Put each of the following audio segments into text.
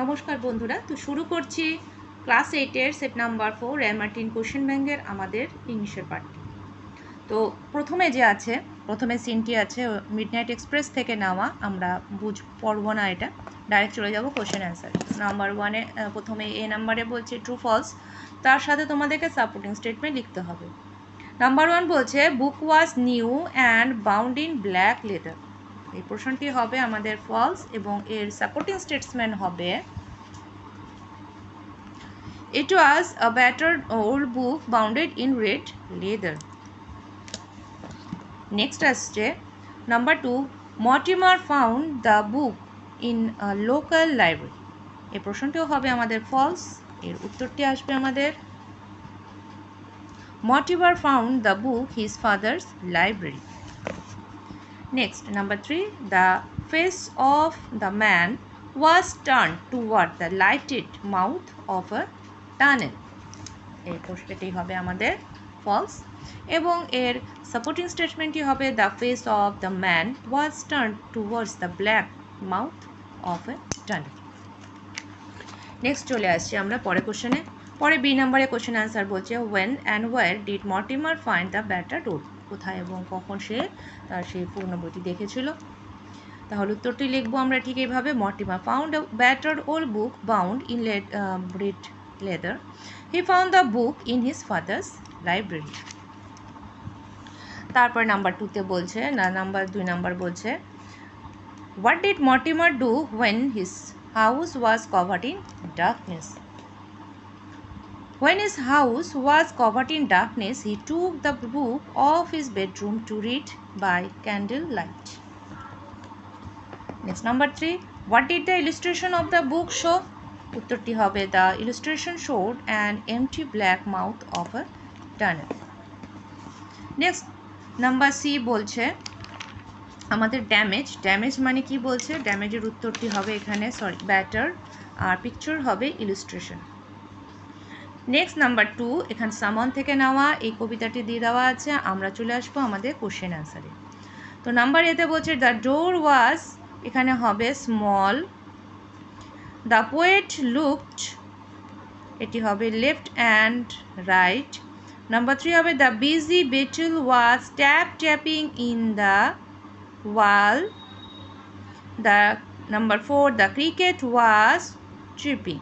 নমস্কার বন্ধুরা, তো শুরু করছি ক্লাস এইটের সেট নাম্বার ফোর র্যামার্টিন কোশ্চেন ব্যাঙ্কের আমাদের ইংলিশের পার্ট তো প্রথমে যে আছে, প্রথমে সিনটি আছে মিডনাইট এক্সপ্রেস থেকে নেওয়া, আমরা বুঝ, পড়ব না এটা ডাইরেক্ট চলে যাব কোশ্চেন অ্যান্সার নাম্বার ওয়ানে প্রথমে এ নাম্বারে বলছে ট্রু ফলস তার সাথে তোমাদেরকে সাপোর্টিং স্টেটমেন্ট লিখতে হবে। নাম্বার ওয়ান বলছে book was new and bound in black leather এই প্রশ্নটি হবে আমাদের ফলস এবং এর সাপোর্টিং স্টেটসম্যান হবে it was a battered old book bounded in red leather next আসছে number two Mortimer found the book in local library এই প্রশ্নটিও হবে আমাদের ফলস এর উত্তরটি আসবে আমাদের Mortimer found the book his father's library Next, number three, the face of the man was turned toward the lighted mouth of a tunnel. এই প্রশ্নটি হবে আমাদের ফলস এবং এর সাপোর্টিং স্টেটমেন্টটি হবে the face of the man was turn towards the black mouth of a tunnel next চলে আসছি আমরা পরে কোশ্চেনে পরে বি নম্বরে কোশ্চেন অ্যান্সার বলছে when and where did Mortimer find the battered road কোথায় এবং কখন সে তার সেই পূর্ণ বইটি দেখেছিল। তাহলে উত্তরটি লিখব আমরা ঠিক এইভাবে। Mortimer found battered old book bound in breed leather he found the book in his father's library তারপর নাম্বার টুতে বলছে, না নাম্বার দুই নাম্বার বলছে what did Mortimer do when his house was covered in darkness When his house was covered in darkness, he took the book of his bedroom to read by candlelight. Next, number three. What did the illustration of the book show? উত্তরটি হবে the illustration showed an empty black mouth of a tunnel. Next, number C বলছে আমাদের damage damage মানে কি বলছে ড্যামেজের উত্তরটি হবে এখানে সরি ব্যাটার আর পিকচার হবে ইলিস্ট্রেশন নেক্সট নাম্বার টু এখানে সামন থেকে নেওয়া, এই কবিতাটি দিয়ে দেওয়া আছে, আমরা চলে আসব আমাদের কোশ্চেন অ্যান্সারে তো নাম্বার এতে বলছে দ্য ডোর ওয়াজ এখানে হবে স্মল দ্য পোয়েট লুকড এটি হবে left and right number three হবে the busy beetle was tap tapping in the wall the number four the cricket was tripping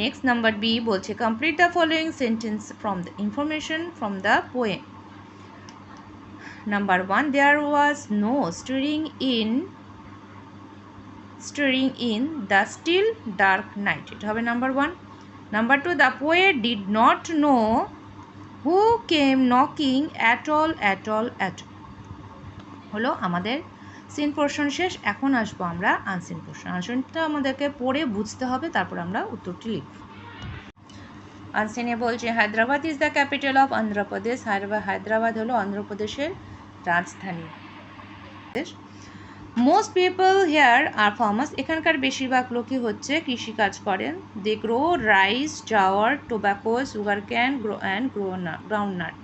next number B বলছে complete the following sentence from the information from the poem number one there was no stirring in stirring in the still dark night এটা হবে number one number two the poet did not know who came knocking at all at all at হলো আমাদের scene portion শেষ, এখন আসব আমরা unseen portion আনসিনটা আমাদেরকে পড়ে বুঝতে হবে, তারপর আমরা উত্তরটি লিখব। আনসিনে বলছে, Hyderabad is the capital of Andhra Pradesh Hyderabad হলো অন্ধ্রপ্রদেশের রাজধানী। Most people here are farmers এখানকার বেশিরভাগ লোকই হচ্ছে কৃষিকাজ করেন। They grow rice jowar tobacco sugarcane grow and grow groundnut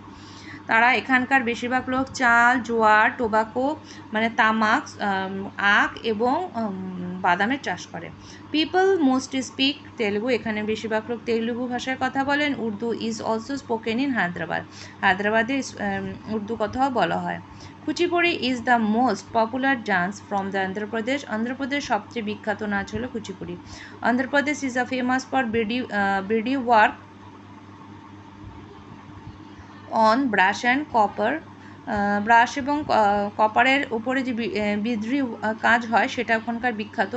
তারা এখানকার বেশিরভাগ লোক চাল, জোয়ার, টোবাকো মানে তামাক আখ এবং বাদামের চাষ করে। পিপল মোস্ট স্পিক তেলুগু, এখানে বেশিরভাগ লোক তেলুগু ভাষায় কথা বলেন। Urdu is also spoken in Hyderabad. হায়দ্রাবাদে উর্দু কথাও বলা হয়। Kuchipudi is the most popular dance from the Andhra Pradesh Andhra Pradesh সবচেয়ে বিখ্যাত নাচ হলো Kuchipudi. Andhra Pradesh is a famous for bidri bidri work on brass and copper brass এবং কপারের উপরে যে বিদ্রি কাজ হয় সেটা ওখানকার বিখ্যাত।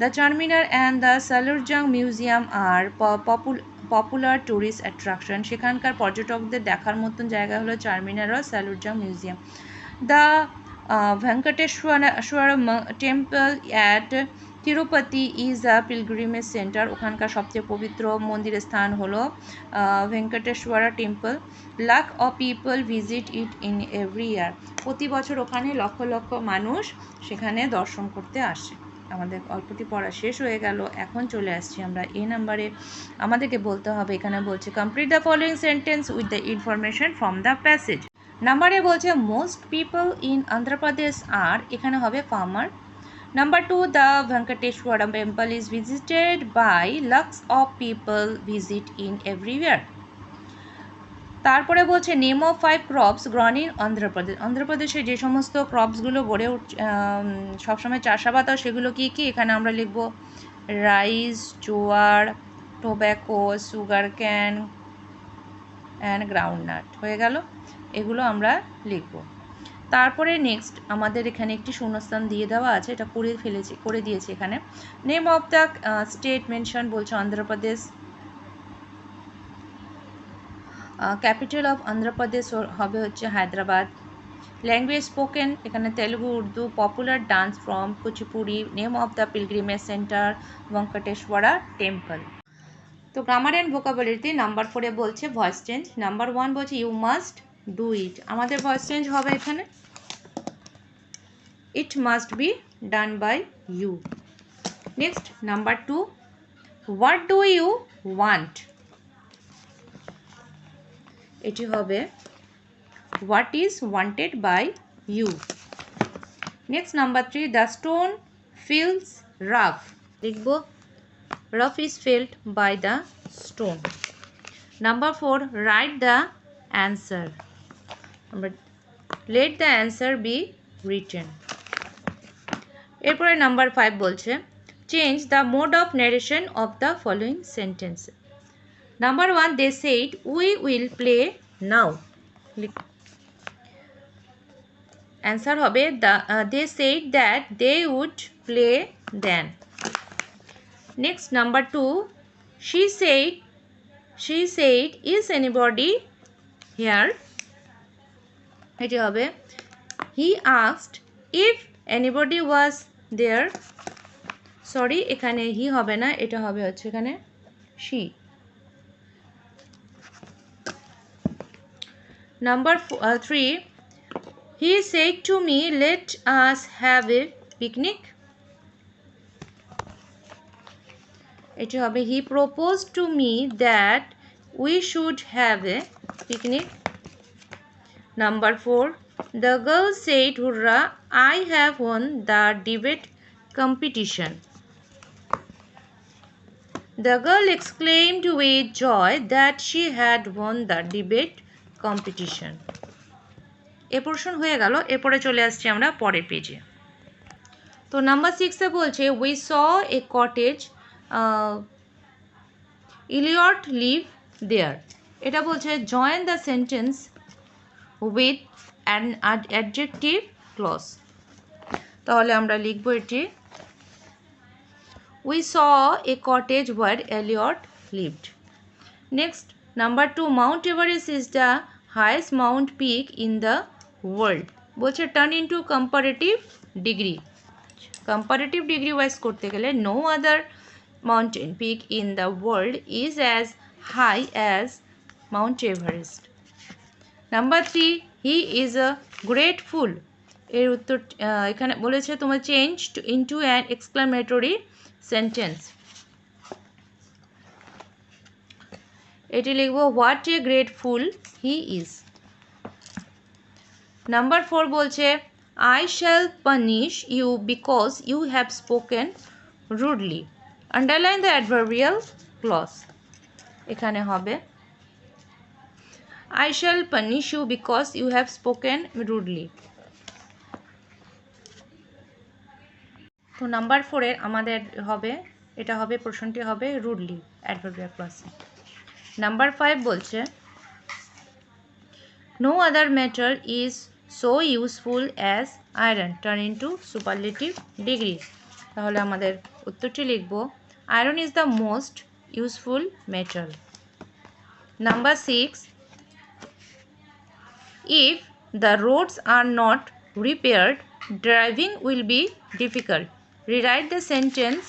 The Charminar and the Salar Jung museum are popular tourist attraction সেখানকার পর্যটকদের দেখার মতন জায়গা হলো চারমিনার ও Salar Jung museum the Venkateswara temple at Tirupati is a pilgrimage centre. ওখানকার সবচেয়ে পবিত্র মন্দিরের স্থান হলো Venkateswara temple. Lakh of people visit it in every year. প্রতি বছর ওখানে লক্ষ লক্ষ মানুষ সেখানে দর্শন করতে আসে। আমাদের গল্পটি পড়া শেষ হয়ে গেল। এখন চলে আসছি আমরা এই নাম্বারে। আমাদেরকে বলতে হবে, এখানে বলছে complete the following sentence with the information from the passage নাম্বারে বলছে most people in Andhra Pradesh are এখানে হবে farmer Number two, the Venkateshwaram temple is visited by lakhs of people visit in everywhere. তারপরে বলছে name of five crops grown in Andhra Pradesh অন্ধ্রপ্রদেশে যে সমস্ত ক্রপসগুলো গড়ে উঠ সবসময় চাষাবাদ হয় সেগুলো কী কী? এখানে আমরা লিখব rice jowar tobacco sugarcane and groundnut হয়ে গেল। এগুলো আমরা লিখব। তারপরে নেক্সট আমাদের এখানে একটি শূন্যস্থান দিয়ে দেওয়া আছে, এটা করে ফেলেছে, করে দিয়েছে এখানে। Name of the state mention বলছে অন্ধ্রপ্রদেশ। ক্যাপিটাল অফ অন্ধ্রপ্রদেশ হবে হচ্ছে হায়দ্রাবাদ। ল্যাঙ্গুয়েজ স্পোকেন এখানে Telugu, Urdu popular dance from Kuchipudi name of the pilgrimage centre Venkateswara temple তো গ্রামার অ্যান্ড ভোকাবুলারিতে নাম্বার ফোরে বলছে ভয়েস চেঞ্জ নাম্বার ওয়ান বলছে ইউ মাস্ট ডু ইট। আমাদের ভয়েস চেঞ্জ হবে এখানে। It must be done by you next number two what do you want এটি হবে what is wanted by you next number three the stone feels rough লিখব rough is felt by the stone. Number 4 write the answer. Number let the answer be written. এরপরে number five বলছে change the mode of narration of the following sentence number one they said we will play now answer হবে the they said that they would play then Next, number two, she said, she said, is anybody here? এটি হবে he asked if anybody was there. Sorry এখানে he হবে না এটা হবে হচ্ছে এখানে. Number uh, three, he said to me, let us have a picnic. এটি হবে he propose to me that we should have a picnic number four the girl said hurrah I have won the debate competition the girl exclaimed with joy that she had won the debate competition A portion হয়ে গেল, এরপরে চলে আসছি আমরা পরের পেজে তো number সিক্সে বলছে we saw a cottage Elliot live there এটা বলছে join the sentence with adjective clause তাহলে আমরা লিখব এটি we saw a cottage where Elliot lived next number two Mount Everest is the highest mount peak in the world বলছে turn into comparative degree comparative degree wise করতে গেলে no other mountain peak in the world is as high as Mount Everest. Number three, he is a grateful. এর উত্তর এখানে বলেছে তোমার change to into an exclamatory sentence এটি লিখব what a grateful he is number four বলছে I shall punish you because you have spoken rudely underline the adverbial clause এখানে হবে I shall punish you because you have spoken rudely তো number ফোরের আমাদের হবে, এটা হবে, প্রশ্নটি হবে রুডলি অ্যাডভার্বিয়াল ক্লসে নাম্বার ফাইভ বলছে no other matter is so useful as iron turn into superlative degree তাহলে আমাদের উত্তরটি লিখব iron is the most useful metal number six if the roads are not repaired driving will be difficult rewrite the sentence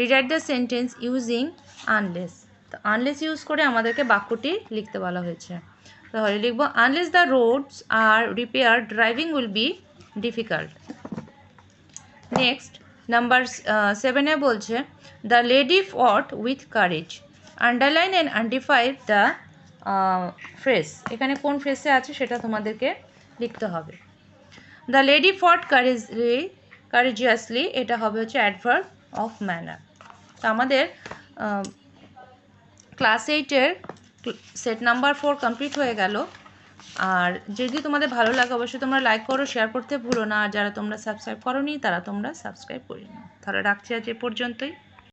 rewrite the sentence using unless তো unless use করে আমাদেরকে বাক্যটি লিখতে বলা হয়েছে। তাহলে লিখব unless the roads are repair driving will be difficult next number সেভেনে বলছে the lady fought with courage underline and identify the phrase এখানে কোন ফ্রেসে আছে সেটা তোমাদেরকে লিখতে হবে। দ্য লেডি ফট কারেজলি কারেজিয়াসলি এটা হবে হচ্ছে অ্যাডভার্ব অফ ম্যানার তো আমাদের ক্লাস এইটের সেট নাম্বার ফোর কমপ্লিট হয়ে গেল। আর যদি তোমাদের ভালো লাগে, অবশ্যই তোমরা লাইক করো শেয়ার করতে ভুলো না। আর যারা তোমরা সাবস্ক্রাইব করো তারা তোমরা সাবস্ক্রাইব করে নিও তাহলে রাখছি আজ এ পর্যন্তই।